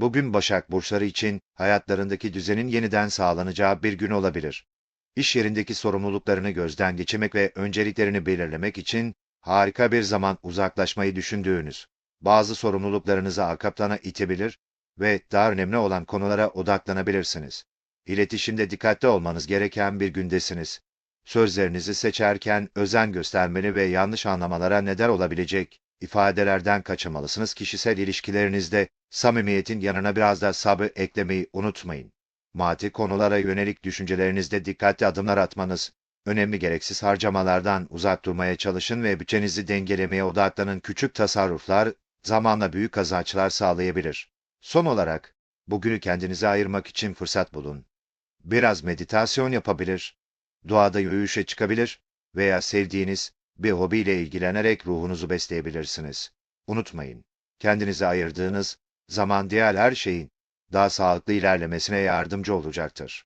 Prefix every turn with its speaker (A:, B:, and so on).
A: Bugün Başak Burçları için hayatlarındaki düzenin yeniden sağlanacağı bir gün olabilir. İş yerindeki sorumluluklarını gözden geçirmek ve önceliklerini belirlemek için harika bir zaman uzaklaşmayı düşündüğünüz, bazı sorumluluklarınızı arka plana itebilir ve daha önemli olan konulara odaklanabilirsiniz. İletişimde dikkatli olmanız gereken bir gündesiniz. Sözlerinizi seçerken özen göstermeli ve yanlış anlamalara neden olabilecek ifadelerden kaçınmalısınız. Kişisel ilişkilerinizde samimiyetin yanına biraz da sabrı eklemeyi unutmayın. Maddi konulara yönelik düşüncelerinizde dikkatli adımlar atmanız, önemli gereksiz harcamalardan uzak durmaya çalışın ve bütçenizi dengelemeye odaklanın. Küçük tasarruflar zamanla büyük kazançlar sağlayabilir. Son olarak, bugünü kendinize ayırmak için fırsat bulun. Biraz meditasyon yapabilir, doğada yürüyüşe çıkabilir veya sevdiğiniz bir hobiyle ilgilenerek ruhunuzu besleyebilirsiniz. Unutmayın, kendinize ayırdığınız zaman diğer her şeyin daha sağlıklı ilerlemesine yardımcı olacaktır.